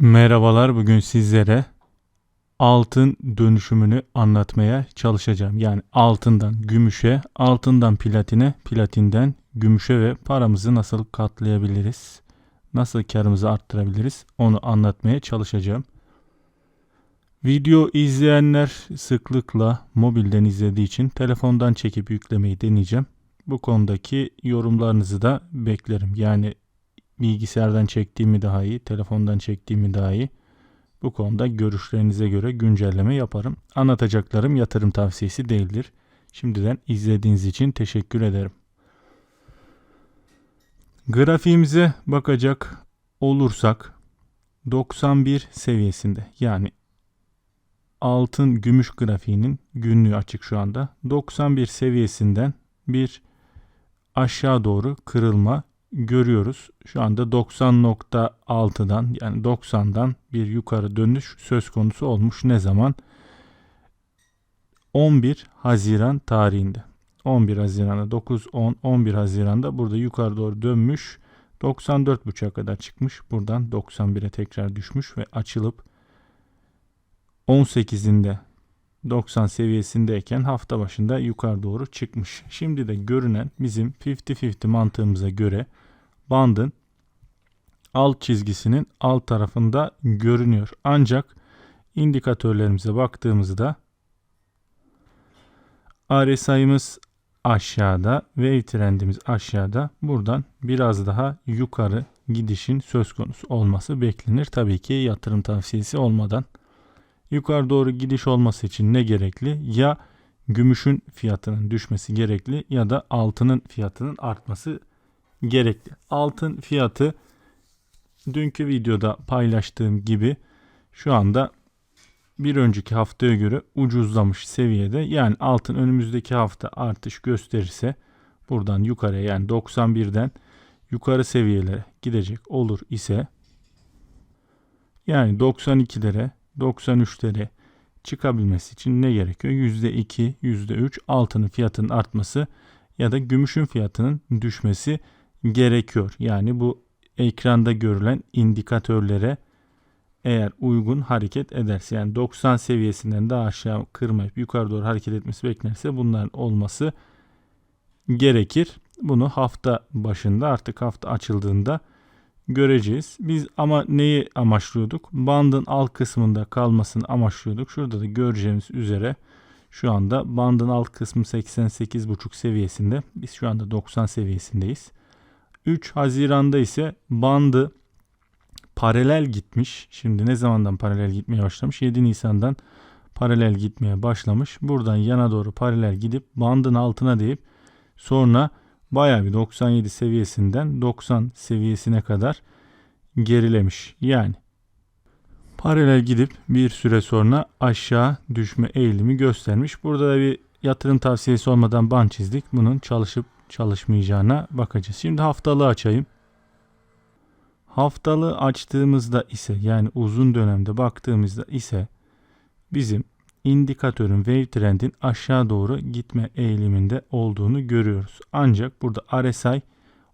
Merhabalar, bugün sizlere altın dönüşümünü anlatmaya çalışacağım. Yani altından gümüşe, altından platine, platinden gümüşe ve paramızı nasıl katlayabiliriz, nasıl karımızı arttırabiliriz onu anlatmaya çalışacağım. Video izleyenler sıklıkla mobilden izlediği için telefondan çekip yüklemeyi deneyeceğim. Bu konudaki yorumlarınızı da beklerim. Yani bilgisayardan çektiğimi daha iyi, telefondan çektiğimi daha iyi. Bu konuda görüşlerinize göre güncelleme yaparım. Anlatacaklarım yatırım tavsiyesi değildir. Şimdiden izlediğiniz için teşekkür ederim. Grafiğimize bakacak olursak 91 seviyesinde yani altın gümüş grafiğinin günlüğü açık şu anda. 91 seviyesinden bir aşağı doğru kırılma görüyoruz. Şu anda 90.6'dan yani 90'dan bir yukarı dönüş söz konusu olmuş. Ne zaman? 11 Haziran tarihinde. 11 Haziran'da 9 10 11 Haziran'da burada yukarı doğru dönmüş. 94.5'a kadar çıkmış. Buradan 91'e tekrar düşmüş ve açılıp 18'inde 90 seviyesindeyken hafta başında yukarı doğru çıkmış. Şimdi de görünen bizim 50-50 mantığımıza göre bandın alt çizgisinin alt tarafında görünüyor. Ancak indikatörlerimize baktığımızda RSI'miz aşağıda, wave trendimiz aşağıda. Buradan biraz daha yukarı gidişin söz konusu olması beklenir. Tabii ki yatırım tavsiyesi olmadan. Yukarı doğru gidiş olması için ne gerekli? Ya gümüşün fiyatının düşmesi gerekli ya da altının fiyatının artması gerekli. Altın fiyatı dünkü videoda paylaştığım gibi şu anda bir önceki haftaya göre ucuzlamış seviyede. Yani altın önümüzdeki hafta artış gösterirse buradan yukarıya yani 91'den yukarı seviyelere gidecek olur ise yani 92'lere 93'lere çıkabilmesi için ne gerekiyor? %2, %3 altının fiyatının artması ya da gümüşün fiyatının düşmesi gerekiyor. Yani bu ekranda görülen indikatörlere eğer uygun hareket ederse yani 90 seviyesinden daha aşağı kırmayıp yukarı doğru hareket etmesi beklenirse bunların olması gerekir. Bunu hafta başında artık hafta açıldığında göreceğiz. Biz ama neyi amaçlıyorduk? Bandın alt kısmında kalmasını amaçlıyorduk. Şurada da göreceğimiz üzere şu anda bandın alt kısmı 88,5 seviyesinde. Biz şu anda 90 seviyesindeyiz. 3 Haziran'da ise bandı paralel gitmiş. Şimdi ne zamandan paralel gitmeye başlamış? 7 Nisan'dan paralel gitmeye başlamış. Buradan yana doğru paralel gidip bandın altına deyip sonra baya bir 97 seviyesinden 90 seviyesine kadar gerilemiş. Yani paralel gidip bir süre sonra aşağı düşme eğilimi göstermiş. Burada da bir yatırım tavsiyesi olmadan ban çizdik. Bunun çalışıp çalışmayacağına bakacağız. Şimdi haftalığı açayım. Haftalığı açtığımızda ise yani uzun dönemde baktığımızda ise bizim indikatörün wave trendin aşağı doğru gitme eğiliminde olduğunu görüyoruz. Ancak burada RSI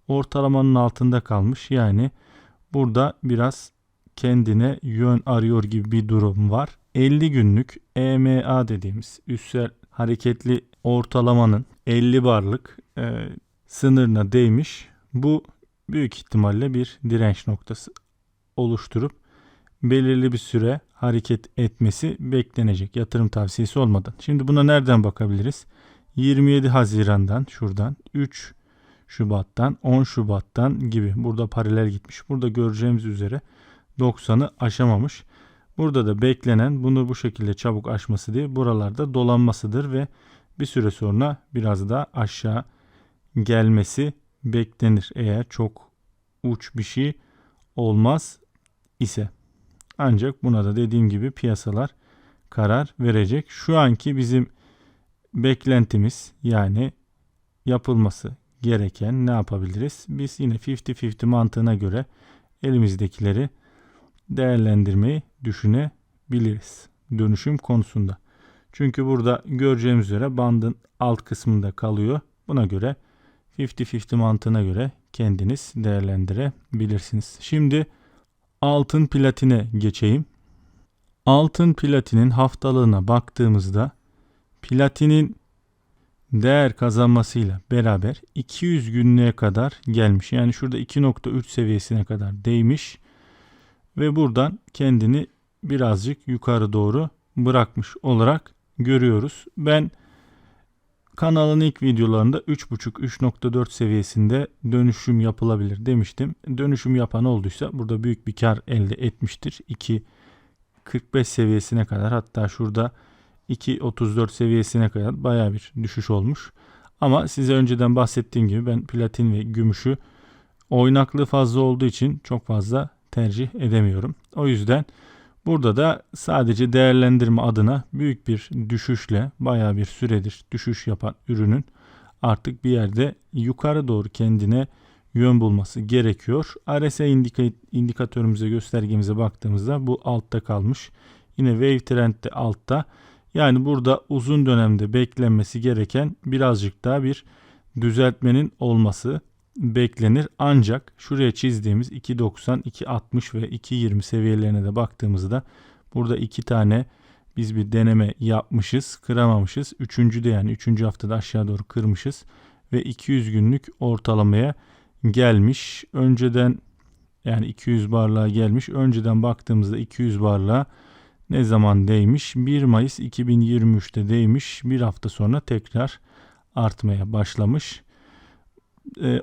ortalamanın altında kalmış. Yani burada biraz kendine yön arıyor gibi bir durum var. 50 günlük EMA dediğimiz üstsel hareketli ortalamanın 50 barlık e, sınırına değmiş. Bu büyük ihtimalle bir direnç noktası oluşturup belirli bir süre hareket etmesi beklenecek yatırım tavsiyesi olmadan. Şimdi buna nereden bakabiliriz? 27 Haziran'dan şuradan 3 Şubat'tan 10 Şubat'tan gibi burada paralel gitmiş. Burada göreceğimiz üzere 90'ı aşamamış. Burada da beklenen bunu bu şekilde çabuk aşması diye buralarda dolanmasıdır ve bir süre sonra biraz daha aşağı gelmesi beklenir eğer çok uç bir şey olmaz ise. Ancak buna da dediğim gibi piyasalar karar verecek. Şu anki bizim beklentimiz yani yapılması gereken ne yapabiliriz? Biz yine 50-50 mantığına göre elimizdekileri değerlendirmeyi düşünebiliriz dönüşüm konusunda. Çünkü burada göreceğimiz üzere bandın alt kısmında kalıyor. Buna göre 50-50 mantığına göre kendiniz değerlendirebilirsiniz. Şimdi altın platine geçeyim. Altın platinin haftalığına baktığımızda platinin değer kazanmasıyla beraber 200 günlüğe kadar gelmiş. Yani şurada 2.3 seviyesine kadar değmiş ve buradan kendini birazcık yukarı doğru bırakmış olarak görüyoruz. Ben kanalın ilk videolarında 3.5-3.4 seviyesinde dönüşüm yapılabilir demiştim. Dönüşüm yapan olduysa burada büyük bir kar elde etmiştir. 2.45 seviyesine kadar hatta şurada 2.34 seviyesine kadar baya bir düşüş olmuş. Ama size önceden bahsettiğim gibi ben platin ve gümüşü oynaklığı fazla olduğu için çok fazla tercih edemiyorum. O yüzden burada da sadece değerlendirme adına büyük bir düşüşle baya bir süredir düşüş yapan ürünün artık bir yerde yukarı doğru kendine yön bulması gerekiyor. RSI indikatörümüze göstergemize baktığımızda bu altta kalmış. Yine Wave Trend de altta. Yani burada uzun dönemde beklenmesi gereken birazcık daha bir düzeltmenin olması beklenir. Ancak şuraya çizdiğimiz 2.90, 2.60 ve 2.20 seviyelerine de baktığımızda burada iki tane biz bir deneme yapmışız, kıramamışız. Üçüncü de yani üçüncü haftada aşağı doğru kırmışız ve 200 günlük ortalamaya gelmiş. Önceden yani 200 barlığa gelmiş. Önceden baktığımızda 200 barlığa ne zaman değmiş? 1 Mayıs 2023'te değmiş. Bir hafta sonra tekrar artmaya başlamış. E,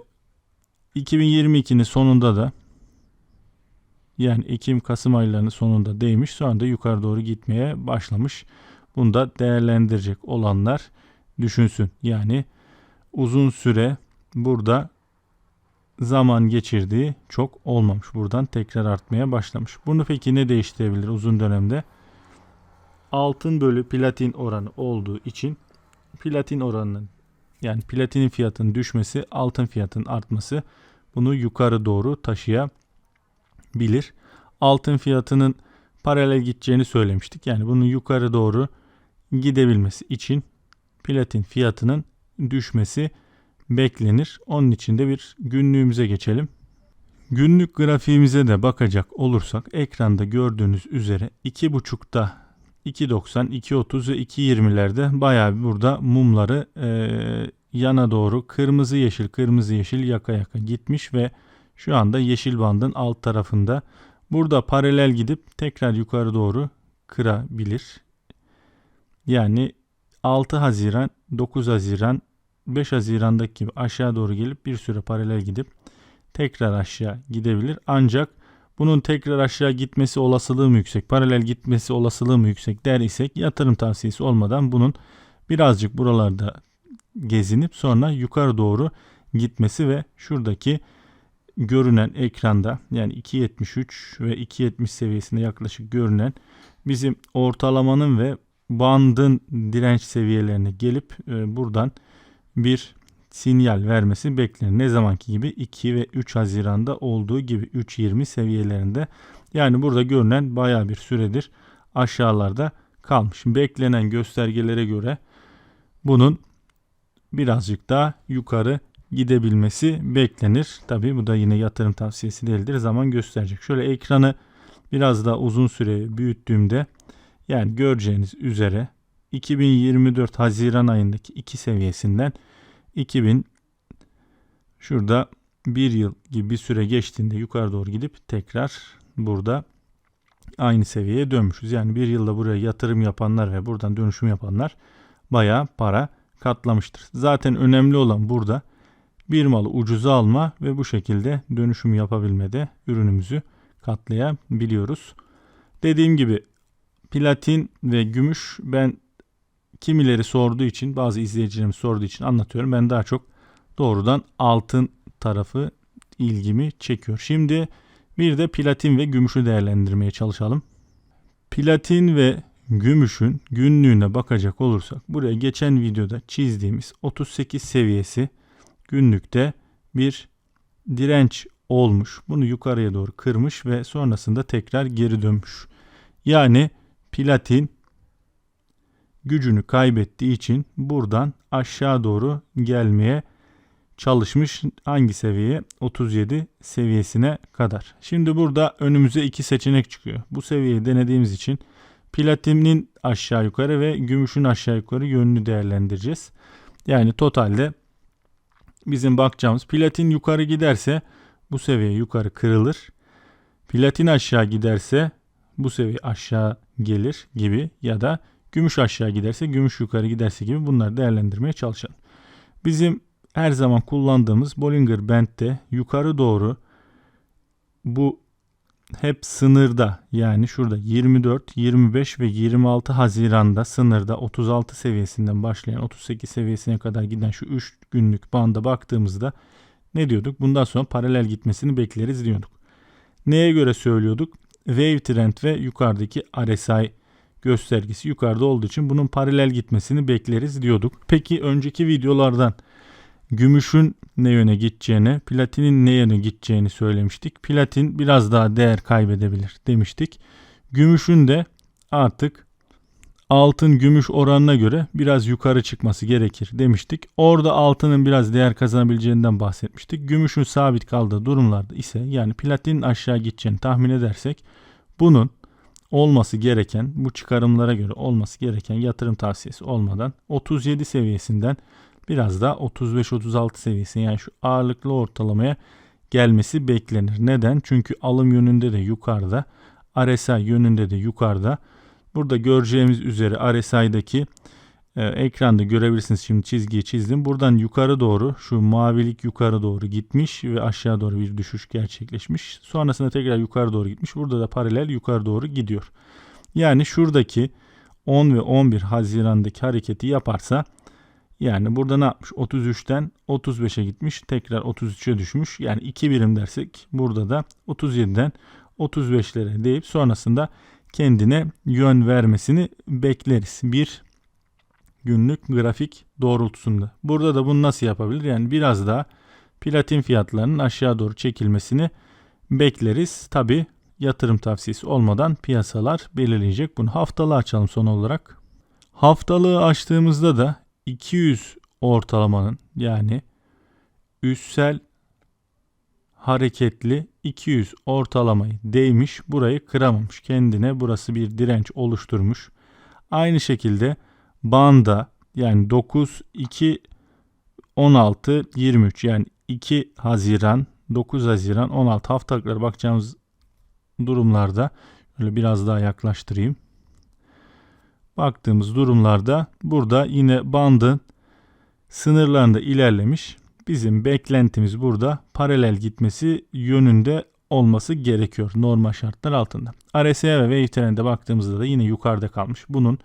2022'nin sonunda da yani Ekim-Kasım aylarının sonunda değmiş. Sonra da yukarı doğru gitmeye başlamış. Bunu da değerlendirecek olanlar düşünsün. Yani uzun süre burada zaman geçirdiği çok olmamış. Buradan tekrar artmaya başlamış. Bunu peki ne değiştirebilir uzun dönemde? Altın bölü platin oranı olduğu için platin oranının yani platinin fiyatının düşmesi, altın fiyatının artması bunu yukarı doğru taşıyabilir. Altın fiyatının paralel gideceğini söylemiştik. Yani bunun yukarı doğru gidebilmesi için platin fiyatının düşmesi beklenir. Onun için de bir günlüğümüze geçelim. Günlük grafiğimize de bakacak olursak ekranda gördüğünüz üzere 2.5'ta 2.90, 2.30 ve 2.20'lerde bayağı burada mumları e, yana doğru kırmızı yeşil kırmızı yeşil yaka yaka gitmiş ve şu anda yeşil bandın alt tarafında. Burada paralel gidip tekrar yukarı doğru kırabilir. Yani 6 Haziran, 9 Haziran, 5 Haziran'daki gibi aşağı doğru gelip bir süre paralel gidip tekrar aşağı gidebilir. Ancak bunun tekrar aşağı gitmesi olasılığı mı yüksek, paralel gitmesi olasılığı mı yüksek der isek yatırım tavsiyesi olmadan bunun birazcık buralarda gezinip sonra yukarı doğru gitmesi ve şuradaki görünen ekranda yani 2.73 ve 2.70 seviyesinde yaklaşık görünen bizim ortalamanın ve bandın direnç seviyelerine gelip e, buradan bir sinyal vermesi beklenir. Ne zamanki gibi 2 ve 3 Haziran'da olduğu gibi 3.20 seviyelerinde. Yani burada görünen baya bir süredir aşağılarda kalmış. Beklenen göstergelere göre bunun birazcık daha yukarı gidebilmesi beklenir. Tabi bu da yine yatırım tavsiyesi değildir. Zaman gösterecek. Şöyle ekranı biraz daha uzun süre büyüttüğümde yani göreceğiniz üzere 2024 Haziran ayındaki 2 seviyesinden 2000 şurada bir yıl gibi bir süre geçtiğinde yukarı doğru gidip tekrar burada aynı seviyeye dönmüşüz. Yani bir yılda buraya yatırım yapanlar ve buradan dönüşüm yapanlar bayağı para katlamıştır. Zaten önemli olan burada bir malı ucuza alma ve bu şekilde dönüşüm yapabilmede ürünümüzü katlayabiliyoruz. Dediğim gibi platin ve gümüş ben kimileri sorduğu için bazı izleyicilerimiz sorduğu için anlatıyorum. Ben daha çok doğrudan altın tarafı ilgimi çekiyor. Şimdi bir de platin ve gümüşü değerlendirmeye çalışalım. Platin ve gümüşün günlüğüne bakacak olursak buraya geçen videoda çizdiğimiz 38 seviyesi günlükte bir direnç olmuş. Bunu yukarıya doğru kırmış ve sonrasında tekrar geri dönmüş. Yani platin gücünü kaybettiği için buradan aşağı doğru gelmeye çalışmış. Hangi seviyeye? 37 seviyesine kadar. Şimdi burada önümüze iki seçenek çıkıyor. Bu seviyeyi denediğimiz için platinin aşağı yukarı ve gümüşün aşağı yukarı yönünü değerlendireceğiz. Yani totalde bizim bakacağımız platin yukarı giderse bu seviye yukarı kırılır. Platin aşağı giderse bu seviye aşağı gelir gibi ya da gümüş aşağı giderse gümüş yukarı giderse gibi bunları değerlendirmeye çalışalım. Bizim her zaman kullandığımız Bollinger Band'de yukarı doğru bu hep sınırda yani şurada 24, 25 ve 26 Haziran'da sınırda 36 seviyesinden başlayan 38 seviyesine kadar giden şu 3 günlük banda baktığımızda ne diyorduk? Bundan sonra paralel gitmesini bekleriz diyorduk. Neye göre söylüyorduk? Wave trend ve yukarıdaki RSI göstergesi yukarıda olduğu için bunun paralel gitmesini bekleriz diyorduk. Peki önceki videolardan gümüşün ne yöne gideceğini, platinin ne yöne gideceğini söylemiştik. Platin biraz daha değer kaybedebilir demiştik. Gümüşün de artık altın gümüş oranına göre biraz yukarı çıkması gerekir demiştik. Orada altının biraz değer kazanabileceğinden bahsetmiştik. Gümüşün sabit kaldığı durumlarda ise yani platinin aşağı gideceğini tahmin edersek bunun olması gereken bu çıkarımlara göre olması gereken yatırım tavsiyesi olmadan 37 seviyesinden biraz daha 35-36 seviyesine yani şu ağırlıklı ortalamaya gelmesi beklenir. Neden? Çünkü alım yönünde de yukarıda, RSI yönünde de yukarıda. Burada göreceğimiz üzere RSI'daki e, ekranda görebilirsiniz. Şimdi çizgiyi çizdim. Buradan yukarı doğru şu mavilik yukarı doğru gitmiş ve aşağı doğru bir düşüş gerçekleşmiş. Sonrasında tekrar yukarı doğru gitmiş. Burada da paralel yukarı doğru gidiyor. Yani şuradaki 10 ve 11 Haziran'daki hareketi yaparsa yani burada ne yapmış? 33'ten 35'e gitmiş. Tekrar 33'e düşmüş. Yani 2 birim dersek burada da 37'den 35'lere deyip sonrasında kendine yön vermesini bekleriz. Bir günlük grafik doğrultusunda. Burada da bunu nasıl yapabilir? Yani biraz daha platin fiyatlarının aşağı doğru çekilmesini bekleriz. Tabi yatırım tavsiyesi olmadan piyasalar belirleyecek. Bunu haftalığı açalım son olarak. Haftalığı açtığımızda da 200 ortalamanın yani üssel hareketli 200 ortalamayı değmiş burayı kıramamış. Kendine burası bir direnç oluşturmuş. Aynı şekilde banda yani 9 2 16 23 yani 2 Haziran 9 Haziran 16 haftalıklara bakacağımız durumlarda böyle biraz daha yaklaştırayım. Baktığımız durumlarda burada yine bandın sınırlarında ilerlemiş. Bizim beklentimiz burada paralel gitmesi yönünde olması gerekiyor normal şartlar altında. RSI ve Wave Trend'e baktığımızda da yine yukarıda kalmış. Bunun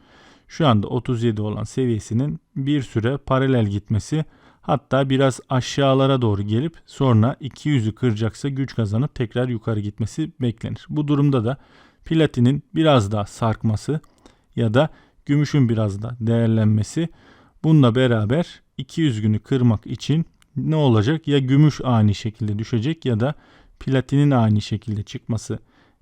şu anda 37 olan seviyesinin bir süre paralel gitmesi hatta biraz aşağılara doğru gelip sonra 200'ü kıracaksa güç kazanıp tekrar yukarı gitmesi beklenir. Bu durumda da platinin biraz daha sarkması ya da gümüşün biraz da değerlenmesi bununla beraber 200 günü kırmak için ne olacak? Ya gümüş ani şekilde düşecek ya da platinin ani şekilde çıkması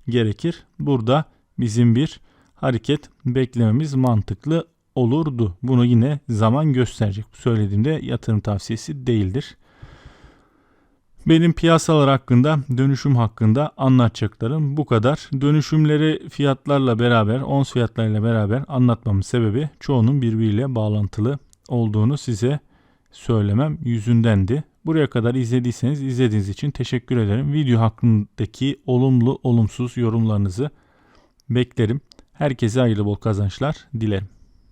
gerekir. Burada bizim bir hareket beklememiz mantıklı olurdu. Bunu yine zaman gösterecek. Söylediğimde yatırım tavsiyesi değildir. Benim piyasalar hakkında, dönüşüm hakkında anlatacaklarım bu kadar. Dönüşümleri fiyatlarla beraber, ons fiyatlarıyla beraber anlatmamın sebebi çoğunun birbiriyle bağlantılı olduğunu size söylemem yüzündendi. Buraya kadar izlediyseniz izlediğiniz için teşekkür ederim. Video hakkındaki olumlu olumsuz yorumlarınızı beklerim. Herkese hayırlı bol kazançlar dilerim.